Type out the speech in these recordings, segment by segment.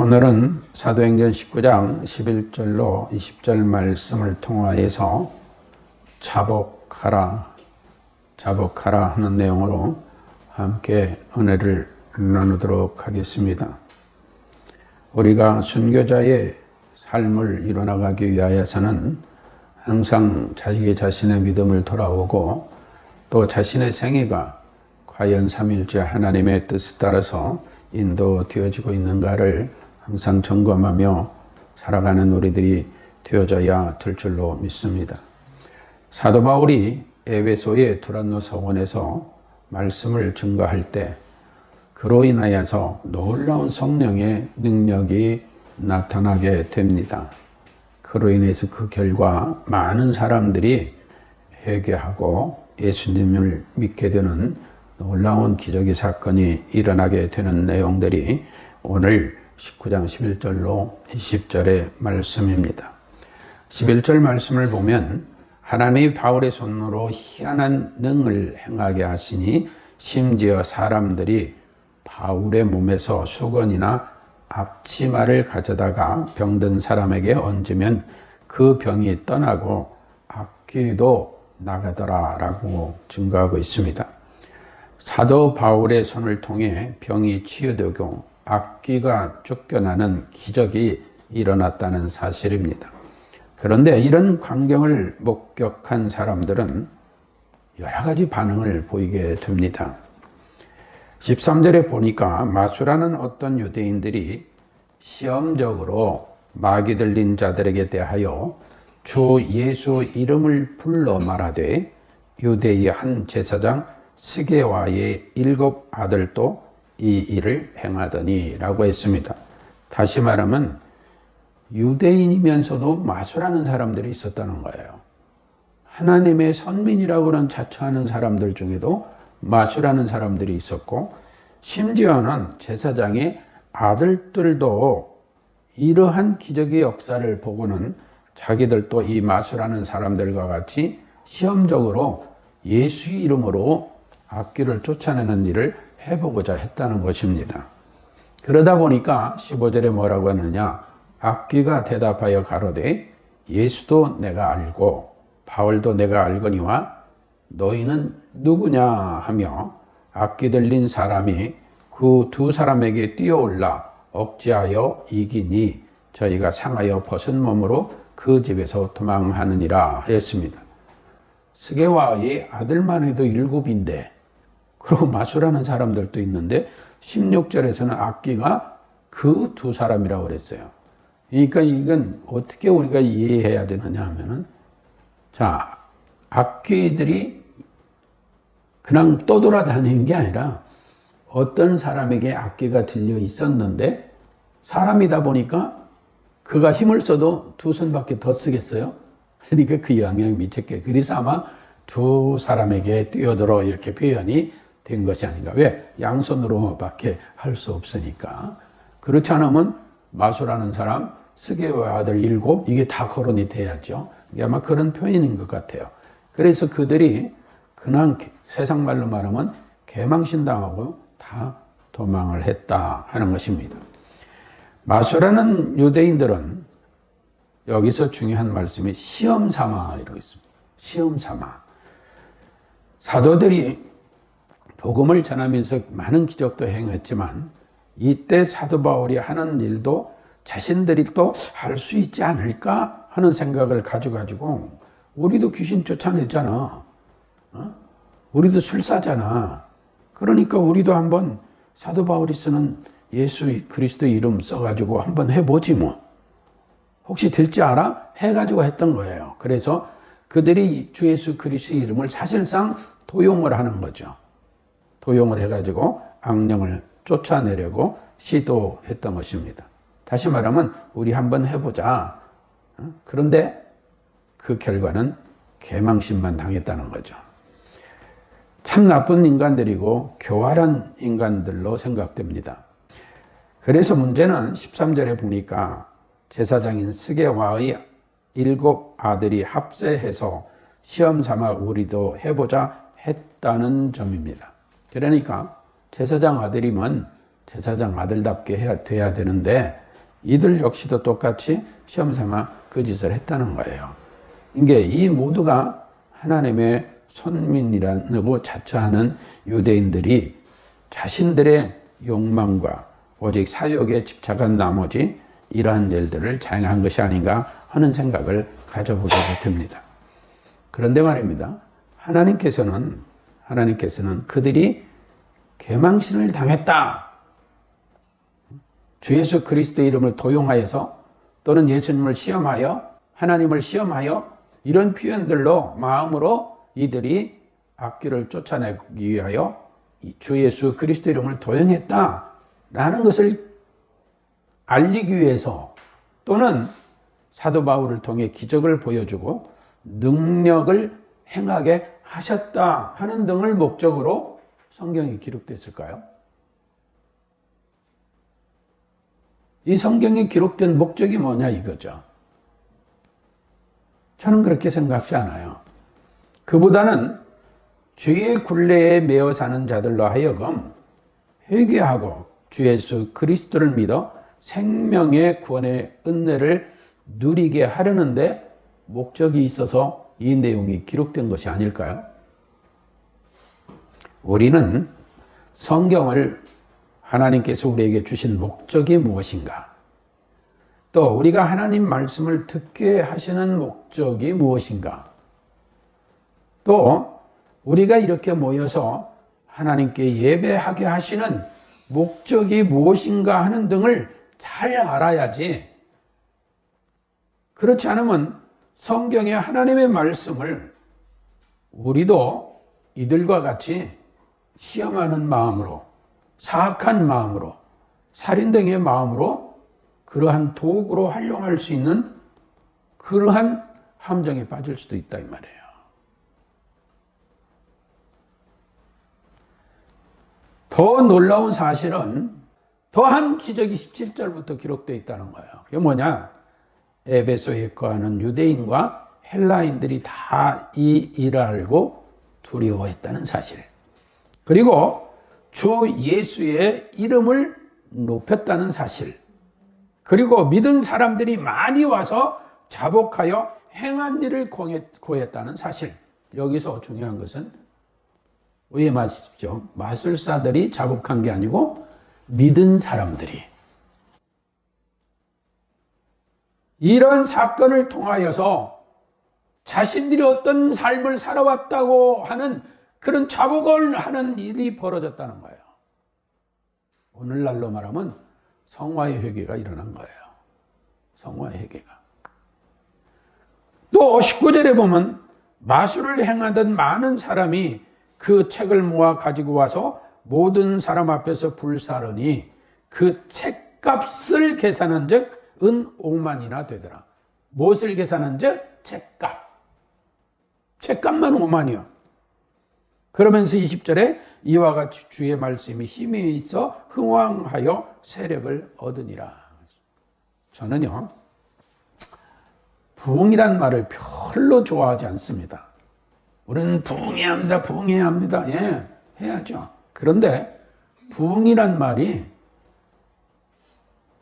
오늘은 사도행전 19장 11절로 20절 말씀을 통하여서 자복하라, 자복하라 하는 내용으로 함께 은혜를 나누도록 하겠습니다. 우리가 순교자의 삶을 이뤄나가기 위하여서는 항상 자기 자신의 믿음을 돌아오고 또 자신의 생애가 과연 삼일째 하나님의 뜻에 따라서 인도되어지고 있는가를 항상 점검하며 살아가는 우리들이 되어져야 될 줄로 믿습니다. 사도 바울이 에베소의 두란노 서원에서 말씀을 증거할 때 그로 인하여서 놀라운 성령의 능력이 나타나게 됩니다. 그로 인해서 그 결과 많은 사람들이 회개하고 예수님을 믿게 되는 놀라운 기적의 사건이 일어나게 되는 내용들이 오늘 19장 11절로 20절의 말씀입니다. 11절 말씀을 보면 하나님이 바울의 손으로 희한한 능을 행하게 하시니 심지어 사람들이 바울의 몸에서 수건이나 앞치마를 가져다가 병든 사람에게 얹으면 그 병이 떠나고 악귀도 나가더라라고 증거하고 있습니다. 사도 바울의 손을 통해 병이 치유되고 악귀가 쫓겨나는 기적이 일어났다는 사실입니다. 그런데 이런 광경을 목격한 사람들은 여러 가지 반응을 보이게 됩니다. 13절에 보니까 마수라는 어떤 유대인들이 시험적으로 마귀 들린 자들에게 대하여 주 예수 이름을 불러 말하되 유대의 한 제사장 스게와의 일곱 아들도 이 일을 행하더니 라고 했습니다. 다시 말하면 유대인이면서도 마술하는 사람들이 있었다는 거예요. 하나님의 선민이라고는 자처하는 사람들 중에도 마술하는 사람들이 있었고 심지어는 제사장의 아들들도 이러한 기적의 역사를 보고는 자기들도 이 마술하는 사람들과 같이 시험적으로 예수 이름으로 악기를 쫓아내는 일을 해보고자 했다는 것입니다. 그러다 보니까 15절에 뭐라고 하느냐 악귀가 대답하여 가로되 예수도 내가 알고 바울도 내가 알거니와 너희는 누구냐 하며 악기 들린 사람이 그 두 사람에게 뛰어올라 억지하여 이기니 저희가 상하여 벗은 몸으로 그 집에서 도망하느니라 하였습니다. 스게와의 아들만 해도 일곱인데 그리고 마술하는 사람들도 있는데 16절에서는 악기가 그 두 사람이라고 그랬어요. 그러니까 이건 어떻게 우리가 이해해야 되느냐 하면은 자, 악귀들이 그냥 떠돌아다니는 게 아니라 어떤 사람에게 악기가 들려 있었는데 사람이다 보니까 그가 힘을 써도 두 손밖에 더 쓰겠어요? 그러니까 그 영향이 미쳤게. 그래서 아마 두 사람에게 뛰어들어 이렇게 표현이 된 것이 아닌가. 왜? 양손으로밖에 할 수 없으니까. 그렇지 않으면 마술하는 사람, 스게와 아들 일곱, 이게 다 거론이 돼야죠. 아마 그런 표현인 것 같아요. 그래서 그들이 그냥 세상 말로 말하면 개망신당하고 다 도망을 했다 하는 것입니다. 마술하는 유대인들은 여기서 중요한 말씀이 시험 삼아 이러고 있습니다. 시험 삼아. 사도들이 복음을 전하면서 많은 기적도 행했지만 이때 사도 바울이 하는 일도 자신들이 또 할 수 있지 않을까 하는 생각을 가져가지고 우리도 귀신 쫓아냈잖아. 어? 우리도 술사잖아. 그러니까 우리도 한번 사도 바울이 쓰는 예수 그리스도 이름 써가지고 한번 해보지 뭐. 혹시 될지 알아? 해가지고 했던 거예요. 그래서 그들이 주 예수 그리스도 이름을 사실상 도용을 하는 거죠. 도용을 해가지고 악령을 쫓아내려고 시도했던 것입니다. 다시 말하면 우리 한번 해보자. 어? 그런데 그 결과는 개망신만 당했다는 거죠. 참 나쁜 인간들이고 교활한 인간들로 생각됩니다. 그래서 문제는 13절에 보니까 제사장인 스게와의 일곱 아들이 합세해서 시험 삼아 우리도 해보자 했다는 점입니다. 그러니까 제사장 아들이면 제사장 아들답게 해야 돼야 되는데 이들 역시도 똑같이 시험 삼아 그 짓을 했다는 거예요. 이게 이 모두가 하나님의 손민이라고 자처하는 유대인들이 자신들의 욕망과 오직 사욕에 집착한 나머지 이러한 일들을 자행한 것이 아닌가 하는 생각을 가져보게 됩니다. 그런데 말입니다. 하나님께서는 하나님께서는 그들이 개망신을 당했다. 주 예수 그리스도의 이름을 도용하여서 또는 예수님을 시험하여 하나님을 시험하여 이런 표현들로 마음으로 이들이 악귀를 쫓아내기 위하여 주 예수 그리스도 이름을 도용했다라는 것을 알리기 위해서 또는 사도 바울을 통해 기적을 보여주고 능력을 행하게 하셨다 하는 등을 목적으로 성경이 기록됐을까요? 이 성경에 기록된 목적이 뭐냐 이거죠. 저는 그렇게 생각지 않아요. 그보다는 죄의 굴레에 매어 사는 자들로 하여금 회개하고 주 예수 그리스도를 믿어 생명의 구원의 은혜를 누리게 하려는데 목적이 있어서 이 내용이 기록된 것이 아닐까요? 우리는 성경을 하나님께서 우리에게 주신 목적이 무엇인가? 또 우리가 하나님 말씀을 듣게 하시는 목적이 무엇인가? 또 우리가 이렇게 모여서 하나님께 예배하게 하시는 목적이 무엇인가 하는 등을 잘 알아야지. 그렇지 않으면 성경의 하나님의 말씀을 우리도 이들과 같이 시험하는 마음으로, 사악한 마음으로, 살인 등의 마음으로 그러한 도구로 활용할 수 있는 그러한 함정에 빠질 수도 있다 이 말이에요. 더 놀라운 사실은 더한 기적이 17절부터 기록되어 있다는 거예요. 그게 뭐냐? 에베소에 거하는 유대인과 헬라인들이 다 이 일을 알고 두려워했다는 사실. 그리고 주 예수의 이름을 높였다는 사실. 그리고 믿은 사람들이 많이 와서 자복하여 행한 일을 고했다는 사실. 여기서 중요한 것은 오해 마십시오. 마술사들이 자복한 게 아니고 믿은 사람들이 이런 사건을 통하여서 자신들이 어떤 삶을 살아왔다고 하는 그런 자복을 하는 일이 벌어졌다는 거예요. 오늘날로 말하면 성화의 회개가 일어난 거예요. 성화의 회개가. 또 19절에 보면 마술을 행하던 많은 사람이 그 책을 모아 가지고 와서 모든 사람 앞에서 불사르니 그 책값을 계산한 즉 은 5만이나 되더라. 무엇을 계산한 즉 책값. 책값만 5만이요. 그러면서 20절에 이와 같이 주의 말씀이 힘이 있어 흥왕하여 세력을 얻으니라. 저는요, 부흥이란 말을 별로 좋아하지 않습니다. 우리는 부흥해야 합니다, 부흥해야 합니다. 예, 해야죠. 그런데 부흥이란 말이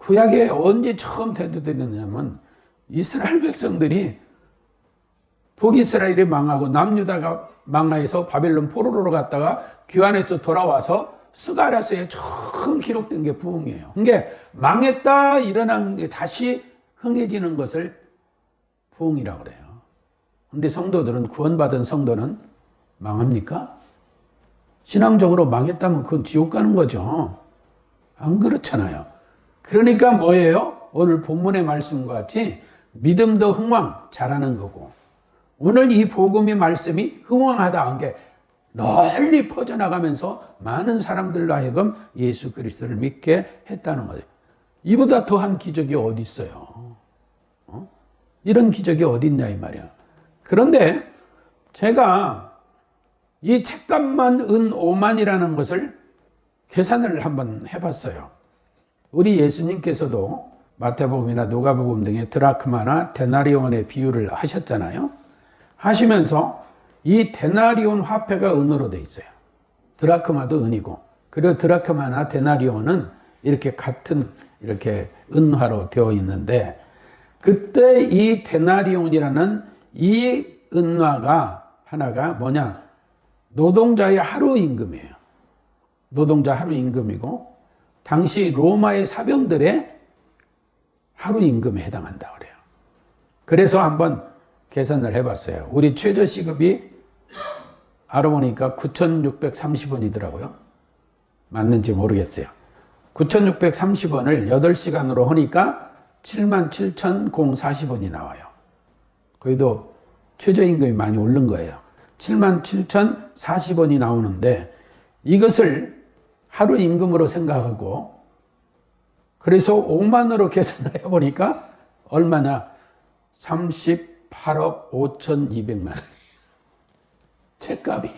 구약에 언제 처음 대두되느냐면 이스라엘 백성들이 북이스라엘이 망하고 남유다가 망하여서 바벨론 포로로 갔다가 귀환해서 돌아와서 스가랴서에 처음 기록된 게 부흥이에요. 그게 망했다 일어난 게 다시 흥해지는 것을 부흥이라고 그래요. 근데 성도들은 구원받은 성도는 망합니까? 신앙적으로 망했다면 그건 지옥 가는 거죠. 안 그렇잖아요. 그러니까 뭐예요? 오늘 본문의 말씀과 같이 믿음도 흥왕 잘하는 거고 오늘 이 복음의 말씀이 흥왕하다 한 게 널리 퍼져나가면서 많은 사람들로 하여금 예수 그리스도를 믿게 했다는 거예요. 이보다 더한 기적이 어디 있어요? 어? 이런 기적이 어디 있냐 이 말이야. 그런데 제가 이 책값만 은 5만이라는 것을 계산을 한번 해봤어요. 우리 예수님께서도 마태복음이나 누가복음 등의 드라크마나 데나리온의 비유를 하셨잖아요. 하시면서 이 데나리온 화폐가 은으로 돼 있어요. 드라크마도 은이고 그리고 드라크마나 데나리온은 이렇게 같은 이렇게 은화로 되어 있는데 그때 이 데나리온이라는 이 은화가 하나가 뭐냐? 노동자의 하루 임금이에요. 노동자 하루 임금이고 당시 로마의 사병들의 하루 임금에 해당한다 그래요. 그래서 한번 계산을 해봤어요. 우리 최저 시급이 알아보니까 9,630원이더라고요. 맞는지 모르겠어요. 9,630원을 8시간으로 하니까 77,040원이 나와요. 거기도 최저임금이 많이 오른 거예요. 77,040원이 나오는데 이것을 하루 임금으로 생각하고 그래서 5만으로 계산을 해보니까 얼마나 38억 5,200만 원. 책값이.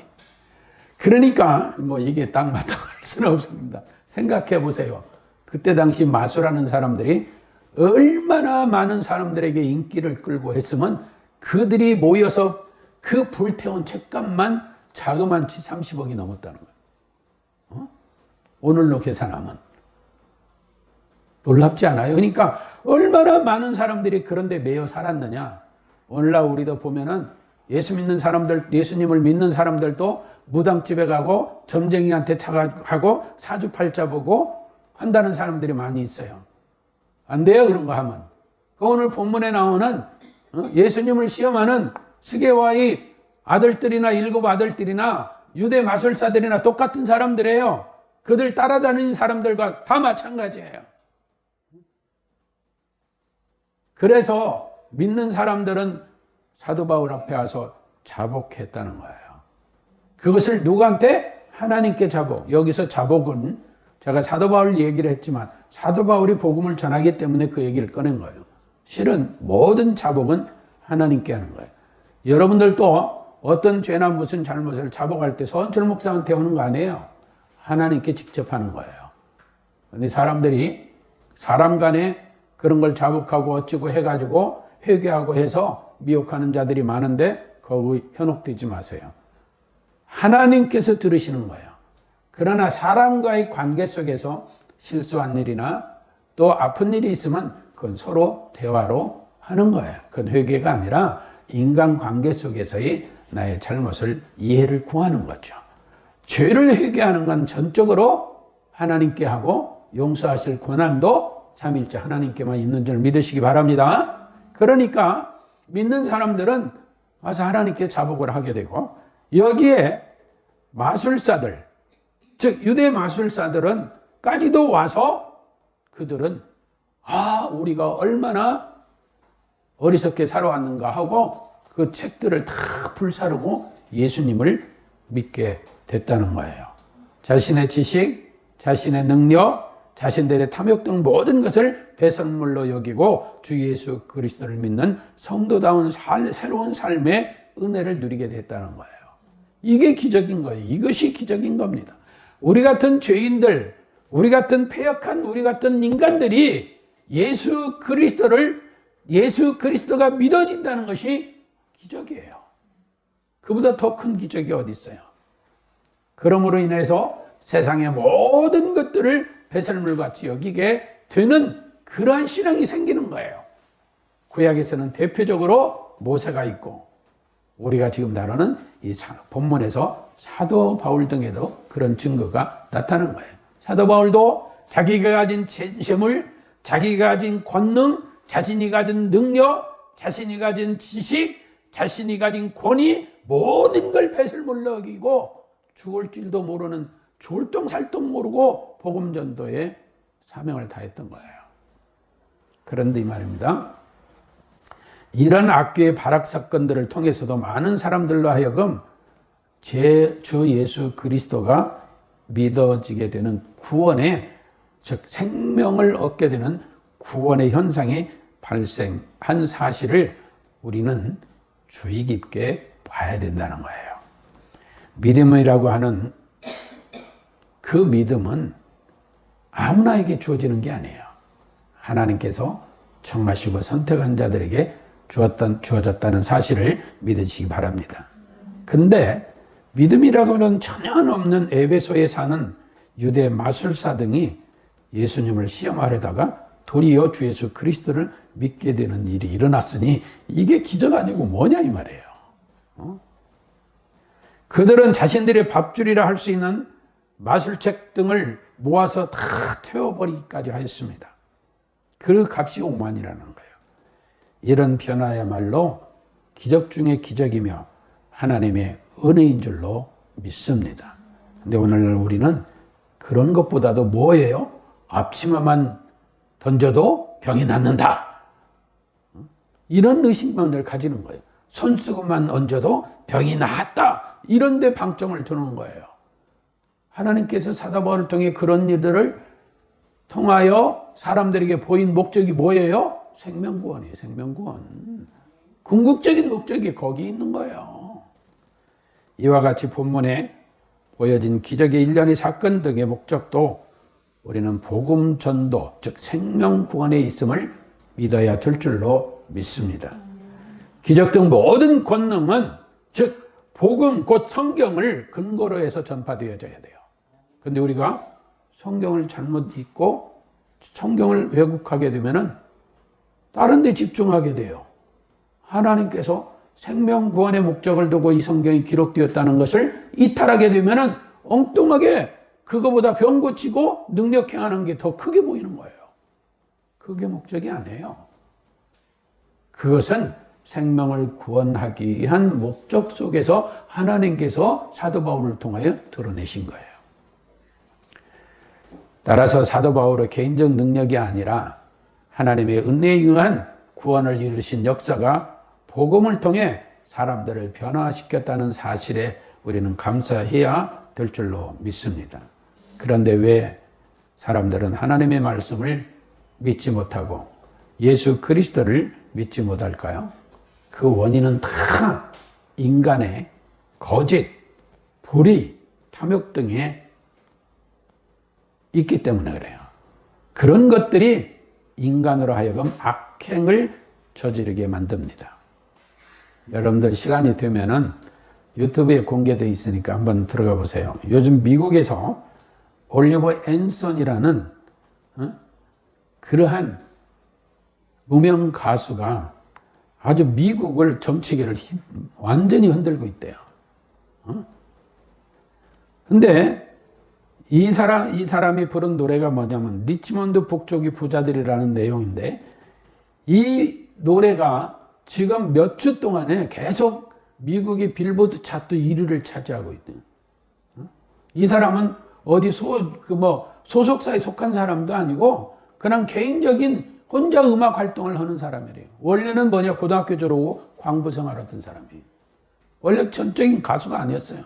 그러니까 뭐 이게 딱 맞다고 할 수는 없습니다. 생각해 보세요. 그때 당시 마술하는 사람들이 얼마나 많은 사람들에게 인기를 끌고 했으면 그들이 모여서 그 불태운 책값만 자그만치 30억이 넘었다는 거예요. 어? 오늘로 계산하면. 놀랍지 않아요? 그러니까 얼마나 많은 사람들이 그런데 매여 살았느냐. 오늘날 우리도 보면은 예수 믿는 사람들, 예수님을 믿는 사람들도 무당집에 가고 점쟁이한테 차가고 사주팔자 보고 한다는 사람들이 많이 있어요. 안 돼요, 그런 거 하면. 그 오늘 본문에 나오는 어? 예수님을 시험하는 스게와의 아들들이나 일곱 아들들이나 유대 마술사들이나 똑같은 사람들이에요. 그들 따라다니는 사람들과 다 마찬가지예요. 그래서 믿는 사람들은 사도 바울 앞에 와서 자복했다는 거예요. 그것을 누구한테? 하나님께 자복. 여기서 자복은 제가 사도 바울 얘기를 했지만 사도 바울이 복음을 전하기 때문에 그 얘기를 꺼낸 거예요. 실은 모든 자복은 하나님께 하는 거예요. 여러분들도 어떤 죄나 무슨 잘못을 자복할 때 선철 목사한테 오는 거 아니에요. 하나님께 직접 하는 거예요. 근데 사람들이 사람 간에 그런 걸 자복하고 어찌고 해가지고 회개하고 해서 미혹하는 자들이 많은데 거기 현혹되지 마세요. 하나님께서 들으시는 거예요. 그러나 사람과의 관계 속에서 실수한 일이나 또 아픈 일이 있으면 그건 서로 대화로 하는 거예요. 그건 회개가 아니라 인간 관계 속에서의 나의 잘못을 이해를 구하는 거죠. 죄를 회개하는 건 전적으로 하나님께 하고 용서하실 권한도 삼일째 하나님께만 있는 줄 믿으시기 바랍니다. 그러니까 믿는 사람들은 와서 하나님께 자복을 하게 되고 여기에 마술사들 즉 유대 마술사들은 까지도 와서 그들은 아 우리가 얼마나 어리석게 살아왔는가 하고 그 책들을 다 불사르고 예수님을 믿게 됐다는 거예요. 자신의 지식, 자신의 능력, 자신들의 탐욕 등 모든 것을 배설물로 여기고 주 예수 그리스도를 믿는 성도다운 살, 새로운 삶의 은혜를 누리게 됐다는 거예요. 이게 기적인 거예요. 이것이 기적인 겁니다. 우리 같은 죄인들, 우리 같은 폐역한 우리 같은 인간들이 예수 그리스도를 예수 그리스도가 믿어진다는 것이 기적이에요. 그보다 더 큰 기적이 어디 있어요? 그러므로 인해서 세상의 모든 것들을 배설물 같이 여기게 되는 그러한 신앙이 생기는 거예요. 구약에서는 대표적으로 모세가 있고 우리가 지금 다루는 이 본문에서 사도 바울 등에도 그런 증거가 나타나는 거예요. 사도 바울도 자기가 가진 재물, 자기가 가진 권능, 자신이 가진 능력, 자신이 가진 지식, 자신이 가진 권위 모든 걸 배설물로 여기고 죽을 줄도 모르는 졸동살동 모르고 복음 전도에 사명을 다했던 거예요. 그런데 이 말입니다. 이런 악교의 발악 사건들을 통해서도 많은 사람들로 하여금 제 주 예수 그리스도가 믿어지게 되는 구원의 즉 생명을 얻게 되는 구원의 현상이 발생한 사실을 우리는 주의 깊게 봐야 된다는 거예요. 믿음이라고 하는 그 믿음은 아무나에게 주어지는 게 아니에요. 하나님께서 청하시고 선택한 자들에게 주었던, 주어졌다는 사실을 믿으시기 바랍니다. 근데 믿음이라고는 전혀 없는 에베소에 사는 유대 마술사 등이 예수님을 시험하려다가 도리어 주 예수 그리스도를 믿게 되는 일이 일어났으니 이게 기적 아니고 뭐냐 이 말이에요. 어? 그들은 자신들의 밥줄이라 할 수 있는 마술책 등을 모아서 다 태워버리기까지 하였습니다. 그 값이 5만이라는 거예요. 이런 변화야말로 기적 중의 기적이며 하나님의 은혜인 줄로 믿습니다. 근데 오늘 우리는 그런 것보다도 뭐예요? 앞치마만 던져도 병이 낫는다. 이런 의식만을 가지는 거예요. 손수건만 얹어도 병이 낫다. 이런 데 방점을 두는 거예요. 하나님께서 사도바울을 통해 그런 일들을 통하여 사람들에게 보인 목적이 뭐예요? 생명구원이에요. 생명구원. 궁극적인 목적이 거기 있는 거예요. 이와 같이 본문에 보여진 기적의 일련의 사건 등의 목적도 우리는 복음 전도, 즉 생명 구원에 있음을 믿어야 될 줄로 믿습니다. 기적 등 모든 권능은 즉 복음 곧 성경을 근거로 해서 전파되어져야 돼요. 근데 우리가 성경을 잘못 읽고 성경을 왜곡하게 되면은 다른 데 집중하게 돼요. 하나님께서 생명 구원의 목적을 두고 이 성경이 기록되었다는 것을 이탈하게 되면은 엉뚱하게 그거보다 병 고치고 능력 행하는 게 더 크게 보이는 거예요. 그게 목적이 아니에요. 그것은 생명을 구원하기 위한 목적 속에서 하나님께서 사도 바울을 통하여 드러내신 거예요. 따라서 사도 바울의 개인적 능력이 아니라 하나님의 은혜에 의한 구원을 이루신 역사가 복음을 통해 사람들을 변화시켰다는 사실에 우리는 감사해야 될 줄로 믿습니다. 그런데 왜 사람들은 하나님의 말씀을 믿지 못하고 예수 그리스도를 믿지 못할까요? 그 원인은 다 인간의 거짓, 불의, 탐욕 등에 있기 때문에 그래요. 그런 것들이 인간으로 하여금 악행을 저지르게 만듭니다. 여러분들 시간이 되면은 유튜브에 공개되어 있으니까 한번 들어가 보세요. 요즘 미국에서 올리버 앤son이라는 어? 그러한 무명 가수가 아주 미국을 정치계를 완전히 흔들고 있대요. 어? 근데 이 사람, 이 사람이 부른 노래가 뭐냐면, 리치몬드 북쪽이 부자들이라는 내용인데, 이 노래가 지금 몇 주 동안에 계속 미국의 빌보드 차트 1위를 차지하고 있대요. 이 사람은 어디 소, 그 뭐, 소속사에 속한 사람도 아니고, 그냥 개인적인 혼자 음악 활동을 하는 사람이래요. 원래는 뭐냐, 고등학교 졸업하고 광부 생활하던 사람이에요. 원래 전적인 가수가 아니었어요.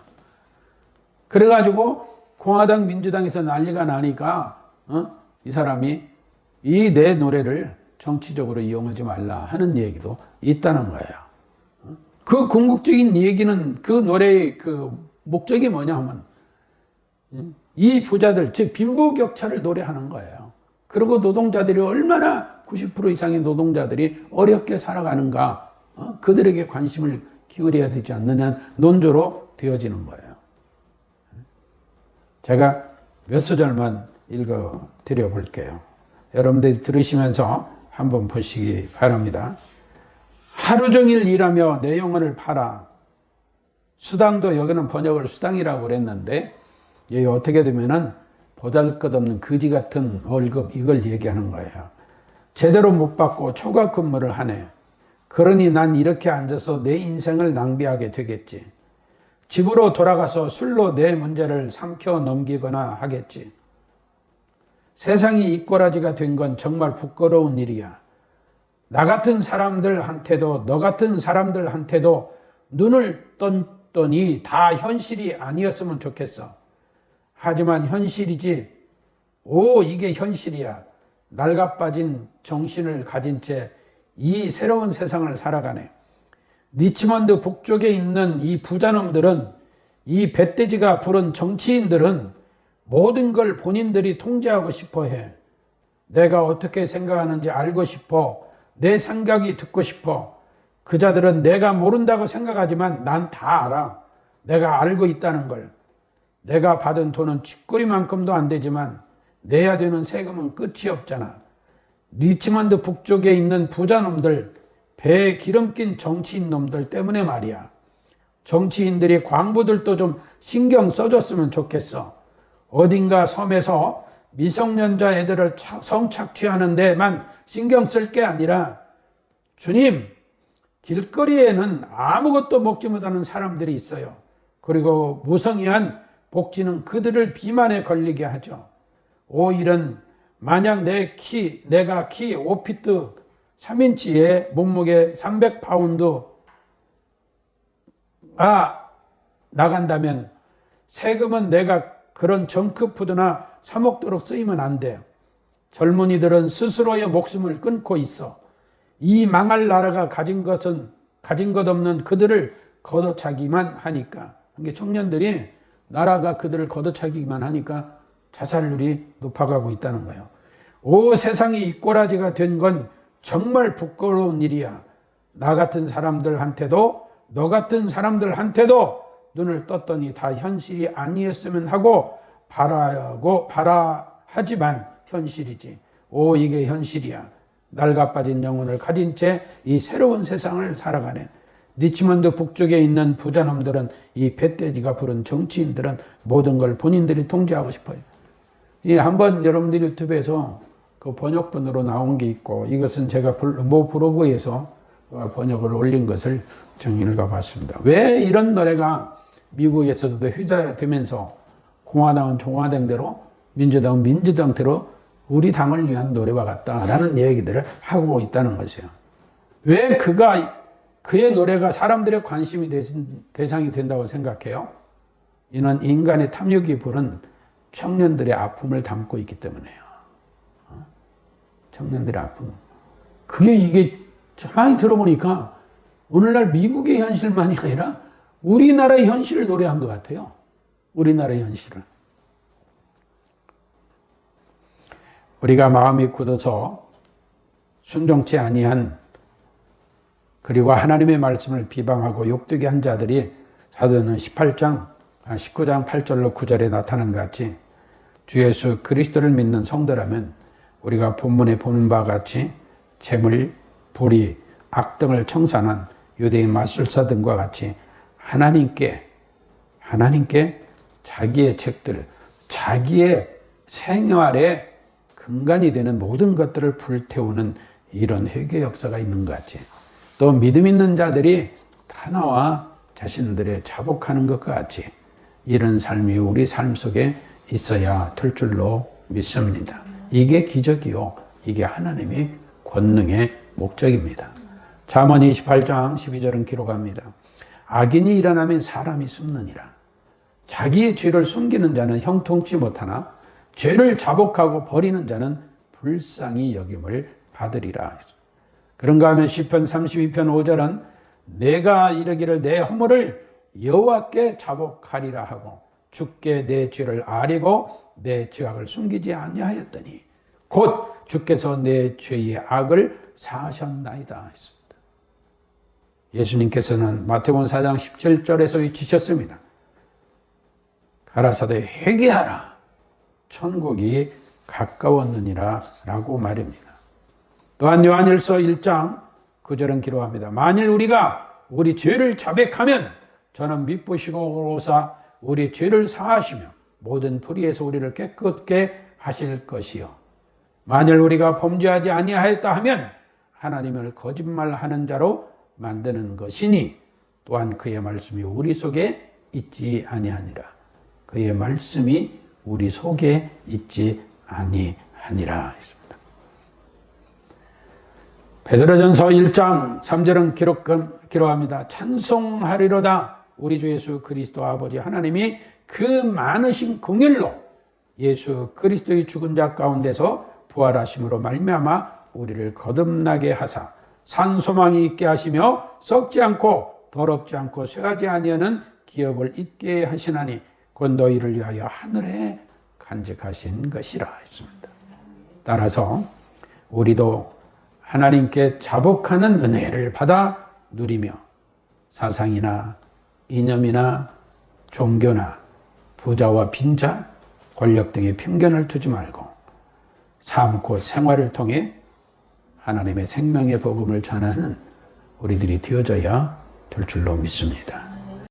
그래가지고, 공화당 민주당에서 난리가 나니까 어? 이 사람이 이 내 노래를 정치적으로 이용하지 말라 하는 얘기도 있다는 거예요. 어? 그 궁극적인 얘기는 그 노래의 그 목적이 뭐냐 하면 이 부자들 즉 빈부격차를 노래하는 거예요. 그리고 노동자들이 얼마나 90% 이상의 노동자들이 어렵게 살아가는가 어? 그들에게 관심을 기울여야 되지 않느냐 논조로 되어지는 거예요. 제가 몇 소절만 읽어 드려 볼게요. 여러분들이 들으시면서 한번 보시기 바랍니다. 하루 종일 일하며 내 영혼을 팔아. 수당도 여기는 번역을 수당이라고 그랬는데, 여기 어떻게 되면은 보잘 것 없는 거지 같은 월급, 이걸 얘기하는 거예요. 제대로 못 받고 초과 근무를 하네. 그러니 난 이렇게 앉아서 내 인생을 낭비하게 되겠지. 집으로 돌아가서 술로 내 문제를 삼켜 넘기거나 하겠지. 세상이 이꼬라지가 된 건 정말 부끄러운 일이야. 나 같은 사람들한테도 너 같은 사람들한테도 눈을 떴더니 다 현실이 아니었으면 좋겠어. 하지만 현실이지. 오, 이게 현실이야. 낡아빠진 정신을 가진 채 이 새로운 세상을 살아가네. 리치먼드 북쪽에 있는 이 부자놈들은 이 배돼지가 부른 정치인들은 모든 걸 본인들이 통제하고 싶어 해. 내가 어떻게 생각하는지 알고 싶어. 내 생각이 듣고 싶어. 그자들은 내가 모른다고 생각하지만 난 다 알아. 내가 알고 있다는 걸. 내가 받은 돈은 쥐꼬리만큼도 안 되지만 내야 되는 세금은 끝이 없잖아. 리치먼드 북쪽에 있는 부자놈들, 배에 기름 낀 정치인 놈들 때문에 말이야. 정치인들이 광부들도 좀 신경 써줬으면 좋겠어. 어딘가 섬에서 미성년자 애들을 차- 성착취하는 데만 신경 쓸 게 아니라 주님, 길거리에는 아무것도 먹지 못하는 사람들이 있어요. 그리고 무성의한 복지는 그들을 비만에 걸리게 하죠. 오 일은 만약 내 키, 내가 키 5피트 3인치에 몸무게 300파운드 아 나간다면 세금은 내가 그런 정크푸드나 사 먹도록 쓰이면 안 돼요. 젊은이들은 스스로의 목숨을 끊고 있어. 이 망할 나라가 가진 것은 가진 것 없는 그들을 걷어차기만 하니까. 이게 청년들이 나라가 그들을 걷어차기만 하니까 자살률이 높아가고 있다는 거예요. 오 세상이 이 꼬라지가 된 건 정말 부끄러운 일이야. 나 같은 사람들한테도 너 같은 사람들한테도 눈을 떴더니 다 현실이 아니었으면 하고 바라고 바라하지만 현실이지. 오 이게 현실이야. 낡아 빠진 영혼을 가진 채 이 새로운 세상을 살아가는 리치먼드 북쪽에 있는 부자놈들은 이 배때지가 부른 정치인들은 모든 걸 본인들이 통제하고 싶어요. 이 한번 여러분들 유튜브에서 그 번역본으로 나온 게 있고 이것은 제가 블- 모 블로그에서 번역을 올린 것을 정 읽어봤습니다. 왜 이런 노래가 미국에서도 휘자되면서 공화당은 공화당대로 민주당은 민주당대로 우리 당을 위한 노래와 같다라는 얘기들을 하고 있다는 것이에요. 왜 그가 그의 노래가 사람들의 관심이 대신- 대상이 된다고 생각해요? 이는 인간의 탐욕이 부른 청년들의 아픔을 담고 있기 때문에요. 어? 청년들의 아픔. 그게 이게 가만히 들어보니까 오늘날 미국의 현실만이 아니라 우리나라의 현실을 노래한 것 같아요. 우리나라의 현실을. 우리가 마음이 굳어서 순종치 아니한 그리고 하나님의 말씀을 비방하고 욕되게 한 자들이 사도는 18장, 19장 8절로 9절에 나타난 것 같이 주 예수 그리스도를 믿는 성도라면 우리가 본문에 보는 바와 같이 재물, 불의, 악 등을 청산한 유대인 마술사 등과 같이 하나님께 하나님께 자기의 책들, 자기의 생활의 근간이 되는 모든 것들을 불태우는 이런 회개 역사가 있는 것 같이 또 믿음 있는 자들이 다 나와 자신들의 자복하는 것과 같이 이런 삶이 우리 삶 속에 있어야 될 줄로 믿습니다. 이게 기적이요. 이게 하나님의 권능의 목적입니다. 잠언 28장 12절은 기록합니다. 악인이 일어나면 사람이 숨느니라. 자기의 죄를 숨기는 자는 형통치 못하나 죄를 자복하고 버리는 자는 불쌍히 여김을 받으리라. 그런가 하면 시편 32편 5절은 내가 이르기를 내 허물을 여호와께 자복하리라 하고 주께 내 죄를 아리고 내 죄악을 숨기지 아니하였더니 곧 주께서 내 죄의 악을 사하셨나이다 했습니다. 예수님께서는 마태복음 4장 17절에서 외치셨습니다. 가라사대 회개하라 천국이 가까웠느니라 라고 말입니다. 또한 요한일서 1장 9절은 기록합니다. 만일 우리가 우리 죄를 자백하면 저는 미쁘시고 오사 우리 죄를 사하시며 모든 불의에서 우리를 깨끗게 하실 것이요. 만일 우리가 범죄하지 아니하였다 하면 하나님을 거짓말하는 자로 만드는 것이니 또한 그의 말씀이 우리 속에 있지 아니하니라. 그의 말씀이 우리 속에 있지 아니하니라 했습니다. 베드로전서 1장 3절은 기록, 기록합니다. 찬송하리로다 우리 주 예수 그리스도 아버지 하나님이 그 많으신 긍휼로 예수 그리스도의 죽은 자 가운데서 부활하심으로 말미암아 우리를 거듭나게 하사 산 소망이 있게 하시며 썩지 않고 더럽지 않고 쇠하지 아니하는 기업을 있게 하시나니 곧 너희를 위하여 하늘에 간직하신 것이라 했습니다. 따라서 우리도 하나님께 자복하는 은혜를 받아 누리며 사상이나 이념이나 종교나 부자와 빈자, 권력 등의 편견을 두지 말고 삶곧 생활을 통해 하나님의 생명의 복음을 전하는 우리들이 되어져야 될 줄로 믿습니다.